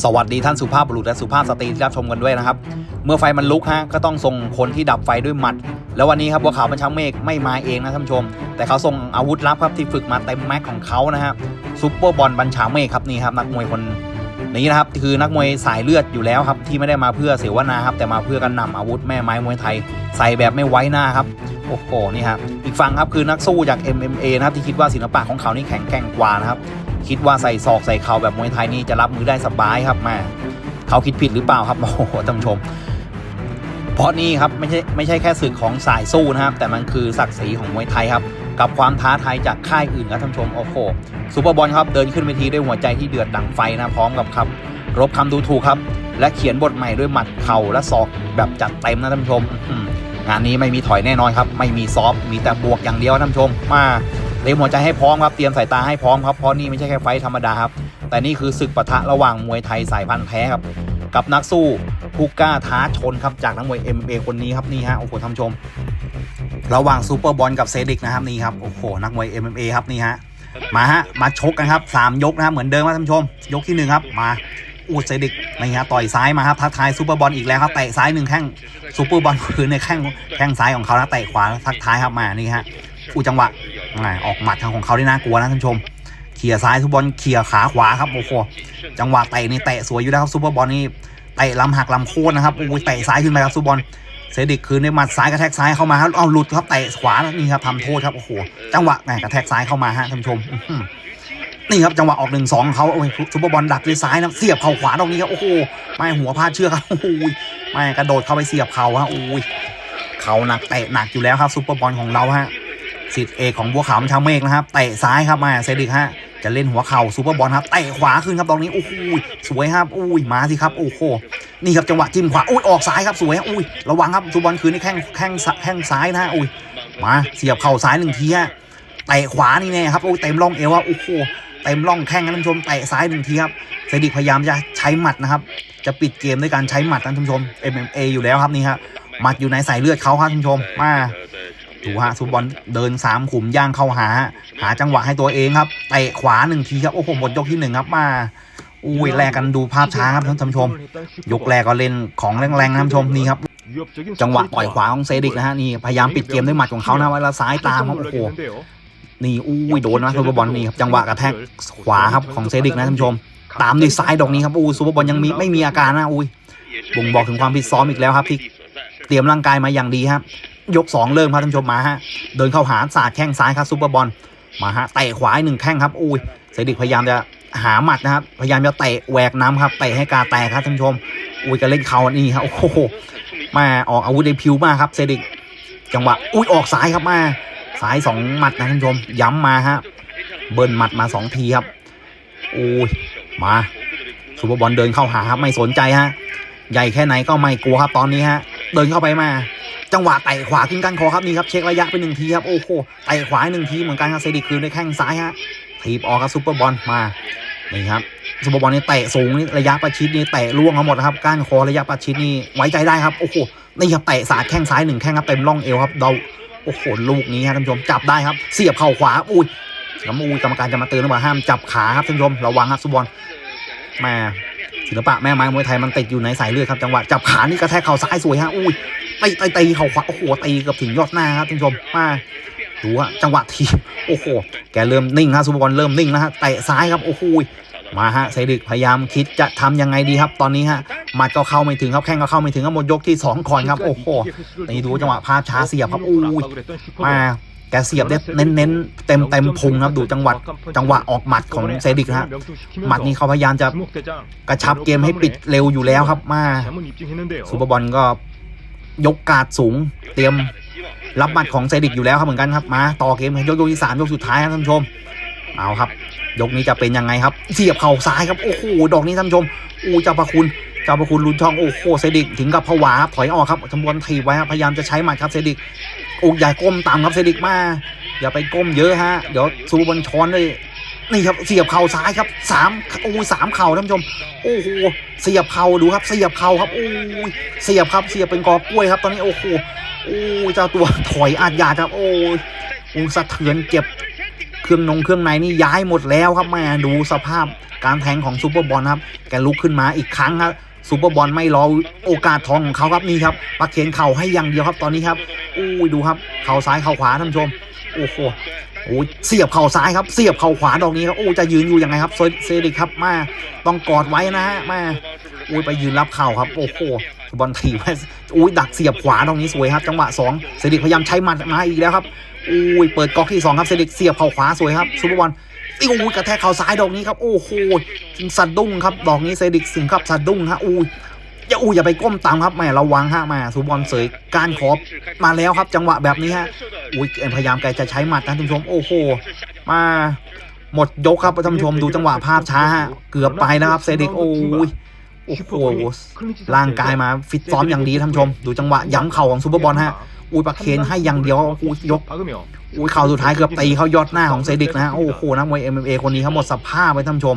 สวัสดีท่านสุภาพบุรุษและสุภาพสตรีที่รับชมกันด้วยนะครับ เมื่อไฟมันลุกฮะก็ต้องส่งคนที่ดับไฟด้วยหมัด แล้ววันนี้ครับบัวขาวบัญชาเมฆไม่มาเองนะท่านผู้ชม แต่เขาส่งอาวุธลับครับที่ฝึกมาเต็มแม็กของเขานะฮะซุปเปอร์บอลบัญชาเมฆครับนี่ครับนักมวยคนนี้นะครับคือนักมวยสายเลือดอยู่แล้วครับที่ไม่ได้มาเพื่อเสวนาครับแต่มาเพื่อกันนำอาวุธแม่ไม้มวยไทย ใส่แบบไม่ไว้หน้าครับโอ้โหนี่ครับอีกฝั่งครับคือนักสู้จาก MMA นะครับที่คิดว่าศิลปะของเขานี่แข็งแกร่งกว่านะครับ คิดว่าใส่ศอกใส่เข่าแบบมวยไทยนี่จะรับมือได้สบายครับม่เขาคิดผิดหรือเปล่าครับโอ้โหท่านผู้ชม เพราะนี่ครับไม่ใช่ไม่ใช่แค่ศึกของสายสู้นะครับ แต่มันคือศักดิ์ศรีของมวยไทยครับกับความท้าทายจากค่ายอื่นครับท่านผู้ชมโอ้โหซูเปอร์บอลครับเดินขึ้นเวทีด้วยหัวใจที่เดือดดังไฟนะพร้อมกับครับ รบคำดูถูกครับ และเขียนบทใหม่ด้วยหมัดเข่าและศอกแบบจัดเต็มนะท่านผู้ชมงานนี้ไม่มีถอยแน่นอนครับ ไม่มีซอฟมีแต่บวกอย่างเดียวท่านผู้ชมมา เตรียมหัวใจให้พร้อมครับเตรียมสายตาให้พร้อมครับเพราะนี่ไม่ใช่แค่ไฟธรรมดาครับแต่นี่คือศึกปะทะระหว่างมวยไทยสายพันธุ์แท้ครับกับนักสู้ผู้กล้าท้าชนครับจากนักมวย MMA คนนี้ครับนี่ฮะโอ้โหท่านชม ระหว่างซูเปอร์บอลกับเซดิกนะครับนี่ครับโอ้โหนักมวย MMA ครับนี่ฮะมาฮะมาชกกันครับสามยกนะครับเหมือนเดิมครับท่านชม ยกที่หนึ่งครับมาอูดเซดิกนี่ฮะต่อยซ้ายมาครับทักทายซูเปอร์บอลอีกแล้วครับเตะซ้ายหนึ่งแข้งซูเปอร์บอลคือในแข้งแข้งซ้ายของเขานะเตะขวาทักทายครับมานี่ฮะอูจังหวะ อออกหมัดทางของเขาได้น่ากลัวนะท่านชมเขี่ยซ้ายซูเปบอลเขี่ยขาขวาครับโอ้โหจังหวะเตะนี่เตะสวยอยู่แล้วครับซูเปอร์บอลนี่เตะลำหักลำโค่นนะครับโอ้ยเตะซ้ายขึ้นไปครับซูเปบอลเซดิกคืนในหมัดซ้ายกระแทกซ้ายเข้ามาครับเอาหลุดครับเตะขวานี่ครับทำโทษครับโอ้โหจังหวะแหมกระแทกซ้ายเข้ามาฮะท่านชมนี่ครับจังหวะออกหนึ่งสองเขาโอ้ยซุปเปอร์บอลดักด้วยซ้ายนะเสียบเข่าขวาตรงนี้ครับโอ้โหไม่หัวพลาดเชือกครับโอ้โหไม่กระโดดเข้าไปเสียบเข่าฮะโอ้ยเข่าหนักเตะหนักอยู่แล้วครับซุปเปอร์บอลของเราฮะ สิทธิ์เอกของบัวขาวชาวเมฆนะครับเตะซ้ายครับมาเซดิกฮะจะเล่นหัวเข่าซูเปอร์บอลครับเตะขวาขึ้นครับตรงนี้โอ้โหสวยครับอุ้ยมาสิครับโอ้โหนี่ครับจังหวะจิ้มขวาอุ้ยออกซ้ายครับสวยอุ้ยระวังครับซูบอลคืนนี่แข้งแข้งแข้งซ้ายนะฮะอุ้ยมาเสียบเข่าซ้ายหนึ่งทีฮะเตะขวานี่แน่ครับโอ้ยเต็มร่องเอวว่าโอ้โหเต็มร่องแข้งนะท่านผู้ชมเตะซ้ายหนึ่งทีครับเซดิกพยายามจะใช้หมัดนะครับจะปิดเกมด้วยการใช้หมัดนะท่านผู้ชม MMA อยู่แล้วครับนี่ครับหมัดอยู่ในสายเลือดเขาครับท่านผู้ชมมา ดูฮะซูบอลเดินสามขุมย่างเข้าหา หาจังหวะให้ตัวเองครับเตะขวาหนึ่งทีครับโอ้โหหมดยกที่หนึ่งครับมาอุ้ยแลกกันดูภาพช้าครับท่านผู้ชม ยกแรกก็เล่นของแรงๆนะท่านผู้ชมนี่ครับจังหวะต่อยขวาของเซดิกนะฮะนี่พยายามปิดเกมด้วยหมัดของเขานะเวลาซ้ายตามครับโอ้โหนี่อุ้ยโดนนะซูเปอร์บอลนี่ครับจังหวะกระแทกขวาครับของเซดิกนะท่านผู้ชม ตามด้วยซ้ายดอกนี้ครับอู้ซูเปอร์บอลยังมีไม่มีอาการนะอุ้ยบ่งบอกถึงความฟิตซ้อมอีกแล้วครับที่เตรียมร่างกายมาอย่างดีครับ ยกสองเริ่มครับท่านผู้ชมมาฮะเดินเข้าหาสาดแข้งซ้ายครับซูเปอร์บอลมาฮะเตะขวาอีกหนึ่งแข้งครับอุ้ยเซดิกพยายามจะหาหมัดนะครับพยายามจะเตะแหวกน้ำครับเตะให้กาแตกครับท่านผู้ชมอุ้ยก็เล่นเข่านี่ครับโอ้โหมาออกอาวุธในพิวมากครับเซดิกจังหวะอุ้ยออกซ้ายครับมาซ้ายสองหมัดนะท่านผู้ชมย้ำมาฮะเบิ้ลหมัดมาสองทีครับอุ้ยมาซูเปอร์บอลเดินเข้าหาครับไม่สนใจฮะใหญ่แค่ไหนก็ไม่กลัวครับตอนนี้ฮะ เดินเข้าไปมา จังหวะเตะขวาขึ้นก้านคอครับนี่ครับเช็คระยะไปหนึ่งทีครับโอ้โหเตะขวาหนึ่งทีเหมือนกันครับเซดิคืนด้วยแข้งซ้ายฮะถีบออกครับซูเปอร์บอลมานี่ครับซูเปอร์บอลนี่เตะสูงนี่ระยะประชิดนี่เตะล่วงทั้งหมดนะครับ ก้านคอระยะประชิดนี่ไว้ใจได้ครับโอ้โหนี่ครับเตะสาดแข้งซ้ายหนึ่งแข้งครับเต็มร่องเอวครับเดาโอ้โหลูกนี้ครับท่านผู้ชมจับได้ครับ เสียบเข่าขวาอุ้ยแล้วอุ้ยกรรมการจะมาเตือนว่าห้ามจับขาครับท่านผู้ชมระวังครับซูเปอร์บอลแม่ ศิลปะแม่ไม้มวยไทยมันติดอยู่ในสายเลือดครับจังหวะจับขานี่กระแทกเข่าซ้ายสวยฮะอุ้ยตีตีตีเข่าขวาโอ้โหตีกือบถึงยอดหน้าครับท่านผู้ชมมาดูฮะจังหวะทีโอ้โหแกเริ่มนิ่งฮะซูเปอร์บอลเริ่มนิ่งแล้วฮะเตะซ้ายครับโอ้โหมาฮะเซดิกพยายามคิดจะทำยังไงดีครับ ตอนนี้ฮะมัดก็เข้าไม่ถึงครับแข้งก็เข้าไม่ถึงครับหมดยกที่สองก่อนครับโอ้โหนี่ดูจังหวะภาพช้าเสียบครับอู้ยมา แกเสียบได้เน้นเน้นๆเต็มเต็มพุงครับดูจังหวะจังหวะออกหมัดของเซดิกนะฮะหมัดนี้เขาพยายามจะกระชับเกมให้ปิดเร็วอยู่แล้วครับมาซูเปอร์บอลก็ยกการ์ดสูงเตรียมรับหมัดของเซดิกอยู่แล้วครับเหมือนกันครับมาต่อเกมยกยกที่สามยกสุดท้ายครับท่านผู้ชมเอาครับ ยกนี้จะเป็นยังไงครับเสียบเข่าซ้ายครับโอ้โหดอกนี้ท่านผู้ชมอู้เจ้าประคุณเจ้าประคุณลุนช่องโอ้โหเซดิกถึงกับผวาครับถอยออกครับจำนวนทีบไว้ครับพยายามจะใช้หมัดครับเซดิก โอ้อย่าก้มต่ำครับเซดิกมา อย่าไปก้มเยอะฮะ เดี๋ยวซูบอลช้อนเลยนี่ครับเสียบเข่าซ้ายครับสามโอ้ยสามเข่าท่านผู้ชมโอ้โหเสียบเข่าดูครับ เสียบเข่าครับโอ้ยเสียบครับเสียบเป็นกอกล้วยครับ ตอนนี้โอ้โหโอ้ยเจ้าตัวถอยอาจยาดครับ โอ้ยโอ้สะเทือนเจ็บเครื่องนงเครื่องในนี่ย้ายหมดแล้วครับแม่ดูสภาพการแทงของซูเปอร์บอลครับ แกลุกขึ้นมาอีกครั้งครับ ซูเปอร์บอลไม่รอโอกาสทองของเขาครับนี่ครับประเคนเข่าให้อย่างเดียวครับตอนนี้ครับอุ้ยดูครับเข่าซ้ายเข่าขวาท่านผู้ชมโอ้โหโอ้เสียบเข่าซ้ายครับเสียบเข่าขวาดอกนี้ครับโอ้จะยืนอยู่ยังไงครับเซเดิกครับมาต้องกอดไว้นะฮะมาอุ้ยไปยืนรับเข่าครับโอ้โหบอลถีบไว้อุ้ยดักเสียบขวาตรงนี้สวยครับ จังหวะสองเซดิกพยายามใช้มัดมาอีกแล้วครับอุ้ยเปิดก๊อกที่สองครับเซดิกเสียบเข่าขวาสวยครับซูเปอร์บอล ตีโอ้ยกระแทกเข่าซ้ายดอกนี้ครับ โอ้โหสะดุ้งครับ ดอกนี้เซดิกสึงครับสะดุ้งฮะอู้ยอย่าอู้ยอย่าไปก้มตามครับแม่ระวังฮะแม่สุบอลเสยการขอบมาแล้วครับ จังหวะแบบนี้ฮะอุ้ยพยายามแกจะใช้หมัดนะท่านผู้ชม โอ้โห มาหมดยกครับท่านผู้ชมดูจังหวะภาพช้าฮะเกือบไปนะครับเซดิกโอ้ยโอ้โหร่างกายมาฟิตซ้อมอย่างดีท่านผู้ชม ดูจังหวะย้ำเข่าของซูเปอร์บอลฮะ อุ้ยประเคนให้อย่างเดียวอุ้ยยกอุ้ยเข่าสุดท้ายเกือบตีเข้ายอดหน้าของเซดิกนะฮะโอ้โหนักมวย MMA คนนี้ครับหมดสภาพไปท่านผู้ชม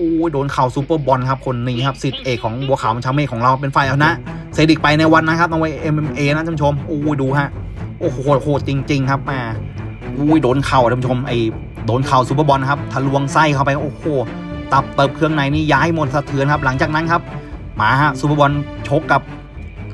อุ้ยโดนเข่าซูเปอร์บอลครับคนนี้ครับสิทธิ์เอกของบัวขาวมันชาเมฆของเราเป็นฝ่ายเอาชนะเซดิกไปในวันนะครับนักมวย MMA นะท่านผู้ชมอุ้ยดูฮะโอ้โหโหดจริง ๆ ครับมาอุ้ยโดนเข่าท่านผู้ชมไอ้โดนเข่าซูเปอร์บอลนะครับทะลวงไส้เข้าไปโอ้โหตับเติบเครื่องในนี่ย้ายหมดสะเทือนครับ หลังจากนั้นครับมาฮะซูเปอร์บอลชกกับ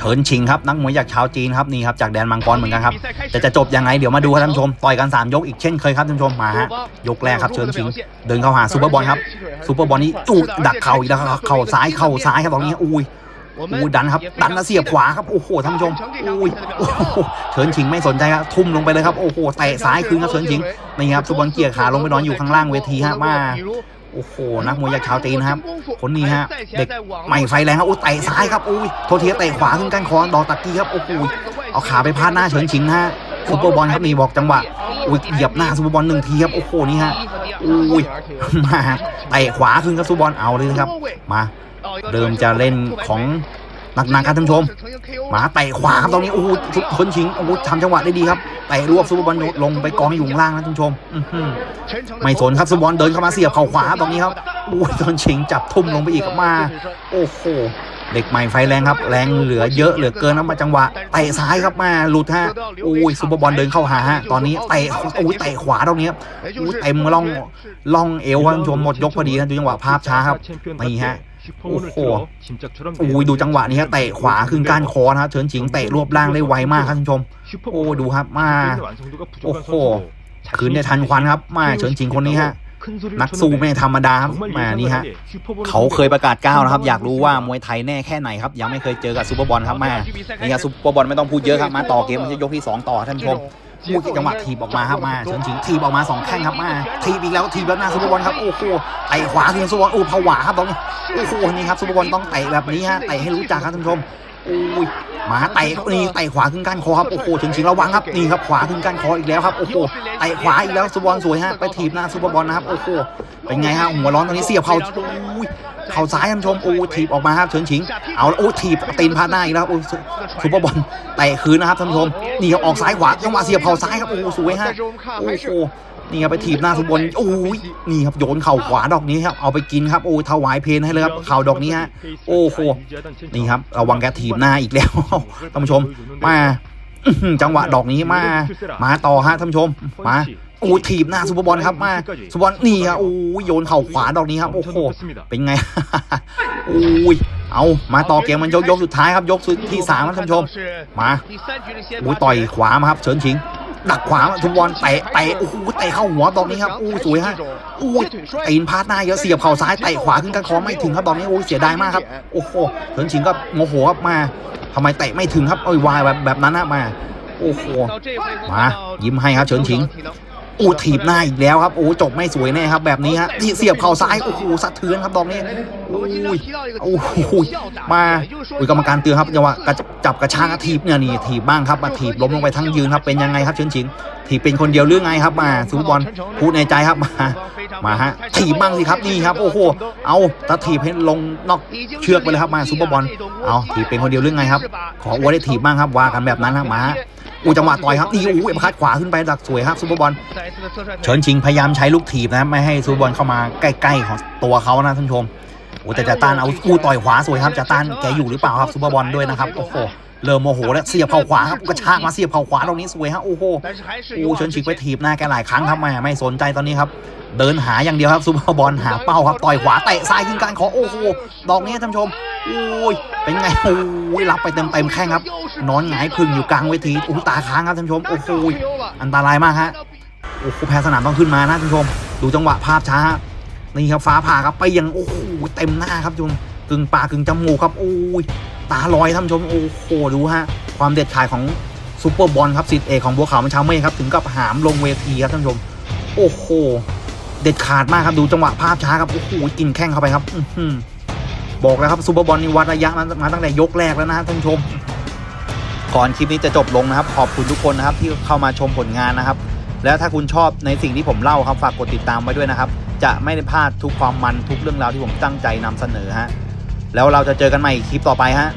เฉินชิงครับนักมวยจากชาวจีนครับนี่ครับจากแดนมังกรเหมือนกันครับแต่จะจบยังไงเดี๋ยวมาดูครับท่านผู้ชมต่อยกัน3ยกอีกเช่นเคยครับท่านผู้ชมมาฮะยกแรกครับเชิญชิง เดินเข้าหาซูเปอร์บอลครับซูเปอร์บอลนี้จูดดักเข่าอีกแล้วครับเข่าซ้ายเข่าซ้ายครับตรงนี้อุ้ยอุ้ยดันครับดันแล้วเสียบขวาครับโอ้โหท่านผู้ชมอุ้ยโอ้โหเฉินชิงไม่สนใจครับทุ่มลงไปเลยครับโอ้โหเตะซ้ายคืนครับเฉินชิงนี่ครับซูเปอร์บอลเกี่ยขาลงไปนอนอยู่ข้างล่างเวทีฮะมา โอ้โหนักมวยจากชาวจีนนะครับ คนนี้ฮะเด็กใหม่ไฟแรงครับโอ้เตะซ้ายครับอุ้ยโทษทีเตะขวาขึ้นก้านคอดอกตะกี้ครับโอ้โหเอาขาไปพาดหน้าเฉินชิงนะฮะซูเปอร์บอลครับนี่บอกจังหวะอุ้ยเหยียบหน้าซูเปอร์บอลหนึ่งทีครับโอ้โหนี่ฮะอุ้ยมาเตะขวาขึ้นครับซูเปอร์บอลเอาเลยครับ มาเดิมจะเล่นของ หนักๆครับท่านผู้ชมมาเตะขวาครับตรงนี้โอ้โหเฉินชิงโอ้โหทำจังหวะได้ดีครับเตะรวบซูเปอร์บอลลงไปกองอยู่ข้างล่างนะท่านผู้ชมไม่สนครับซูเปอร์บอลเดินเข้ามาเสียบเข่าขวาตรงนี้ครับโอ้ยเฉินชิงจับทุ่มลงไปอีกครับมา โอ้โหเด็กใหม่ไฟแรงครับ แรงเหลือเยอะเหลือเกินนะมาจังหวะเตะซ้ายครับมาหลุดฮะโอ้ยซูเปอร์บอลเดินเข้าหาฮะตอนนี้เตะโอ้ยเตะขวาตรงนี้โอ้ยเต็มล่องล่องเอวครับท่านผู้ชมหมดยกพอดีนะดูจังหวะภาพช้าครับนี่ฮะ โอ้โหอุ้ยดูจังหวะนี้ฮะเตะขวาขึ้นก้านคอนะฮะเฉินฉิงเตะรวบล่างได้ไวมากครับท่านผู้ชม โอ้ดูครับมา โอ้โห คืนได้ทันควันครับมาเฉินฉิงคนนี้ฮะนักสู้ไม่ธรรมดาครับมานี่ฮะเขาเคยประกาศก้าวนะครับ อยากรู้ว่ามวยไทยแน่แค่ไหนครับ ยังไม่เคยเจอกับซูเปอร์บอลครับแม่นี่ครับซูเปอร์บอลไม่ต้องพูดเยอะครับมาต่อเกมมันจะยกที่2ต่อท่านผู้ชม พูดจังหวะทีบออกมาครับมาเฉินชิงทีบออกมาสองแข้งครับมาทีบอีกแล้วทีบแล้วหน้าซูเปอร์บอลครับโอ้โหเตะขวาทีมซูเปอร์บอลโอ้ผวาครับตรงนี้โอ้โหนี่ครับซูเปอร์บอลต้องเตะแบบนี้ฮะเตะให้รู้จักครับท่านผู้ชม โอ้ยหมาเตะนี่เตะขวาขึ้นก้านคอครับโอ้โหเฉินชิงระวังครับนี่ครับขวาขึ้นก้านคออีกแล้วครับโอ้โหเตะขวาอีกแล้วซูเปอร์บอลสวยฮะไปทีบหน้าซูเปอร์บอลนะครับโอ้โหเป็นไงฮะหัวร้อนตรงนี้เสียบเข่าอุ้ยเข่าซ้ายท่านผู้ชมโอ้ยถีบออกมาครับเฉินฉิง เอาโอ้ยถีบตีนพาดหน้าอีกแล้วโอ้ยซุซุปเปอร์บอลเตะคืนนะครับท่านผู้ชมนี่ครับออกซ้ายขวาจังหวะเสียบเข่าซ้ายครับโอ้โหสวยฮะโอ้โห นี่ครับไปถีบหน้าซุบอลโอ้ยนี่ครับโยนเข่าขวาดอกนี้ครับเอาไปกินครับโอ้ยถวายเพลให้เลยครับเข่าดอกนี้ฮะโอ้โหนี่ครับระวังแกถีบหน้าอีกแล้วท่านผู้ชมมาจังหวะดอกนี้มา มาต่อฮะท่านผู้ชมมาโอ้ยถีบหน้าซูเปอร์บอลครับมาซูเปอร์บอลนี่ครับโอ้ยโยนเข่าขวาดอกนี้ครับโอ้โหเป็นไงโอ้ยเอามาต่อเกมมันยกยกสุดท้ายครับยกสุดที่สามครับท่านผู้ชมมาโอ้ยต่อยขวามาครับเฉินชิง ดักขวาซูเปอร์บอลเตะเตะโอ้โหเตะเข้าหัวตอนนี้ครับโอ้สวยฮะโอ้ยตีนพาดหน้าเยอะเสียบเข่าซ้ายเตะขวาขึ้นกันคอไม่ถึงครับตอนนี้โอ้ยเสียดายมากครับโอ้โหเฉินชิงก็โมโหครับมาทำไมเตะไม่ถึงครับเอ้ยวายแบบแบบนั้นนะมาโอ้โหมายิ้มให้ครับเฉินชิง โอ้ถีบหน้าอีกแล้วครับ โอ้จบไม่สวยแน่ครับ แบบนี้ฮะที่เสียบเข่าซ้าย โอ้โหสะเทือนครับดอกนี้โอ้ยโอ้โหมาอุ้ยกรรมการเตือนครับจังหวะกระจับกระชากถีบเนี่ยนี่ถีบบ้างครับมาถีบล้มลงไปทั้งยืนครับเป็นยังไงครับเฉินชิงถีบเป็นคนเดียวเรื่องไงครับมาซูเปอร์บอลพูดในใจครับมามาฮะถีบบ้างสิครับนี่ครับ โอ้โหเอาตะถีบให้ลงนอกเชือกไปเลยครับมาซูเปอร์บอลเอาถีบเป็นคนเดียวเรื่องไงครับ ขออวดได้ถีบบ้างครับว่ากันแบบนั้นครับมา อู้จังหวะต่อยครับนี่อู้เอ็มคัดขวาขึ้นไปดักสวยครับซูเปอร์บอลเฉินชิงพยายามใช้ลูกถีบนะครับไม่ให้ซูเปอร์บอลเข้ามาใกล้ๆของตัวเขานะท่านชมโอ้แต่จะต้านเอาอู้ต่อยขวาสวยครับจะต้านแกอยู่หรือเปล่าครับซูเปอร์บอลด้วยนะครับโอ้โห เริ่มโมโหแล้วเสียบเข่าขวาครับกระชากมาเสียบเข่าขวาตรงนี้สวยฮะโอ้โหโอ้เฉินฉิกไปถีบหน้าแกหลายครั้งทำไมไม่สนใจตอนนี้ครับเดินหาอย่างเดียวครับซูเปอร์บอลหาเป้าครับต่อยขวาเตะซ้ายยิงการขอโอ้โหดอกนี้ท่านชมโอ้ยเป็นไงโอ้ยรับไปเต็มเต็มแข้งครับ นอนหงายพึ่งอยู่กลางเวทีอุ้ตาค้างครับท่านชมโอ้โหอันตรายมากฮะโอ้โหแพ้สนามต้องขึ้นมานะท่านชม ดูจังหวะภาพช้านี่ครับฟ้าผ่าครับไปยังโอ้โหเต็มหน้าครับชมกึ่งปากกึ่งจมูกครับโอ้ย ตาลอยท่านผู้ชมโอ้โหดูฮะความเด็ดขาดของซูเปอร์บอลครับสิทธิ์เอกของบัวขาวมันชาวเมฆครับถึงกับหามลงเวทีครับท่านผู้ชม โอ้โหเด็ดขาดมากครับดูจังหวะภาพช้าครับโอ้โหกินแข้งเข้าไปครับอืบอกแล้วครับซูเปอร์บอลนี่วัดระยะมามาตั้งแต่ยกแรกแล้วนะท่านผู้ชม ก่อนคลิปนี้จะจบลงนะครับ ขอบคุณทุกคนนะครับ ที่เข้ามาชมผลงานนะครับ แล้วถ้าคุณชอบในสิ่งที่ผมเล่าครับฝากกดติดตามไว้ด้วยนะครับ จะไม่ได้พลาดทุกความมันทุกเรื่องราวที่ผมตั้งใจนำเสนอฮะ แล้วเราจะเจอกันใหม่คลิปต่อไปฮะ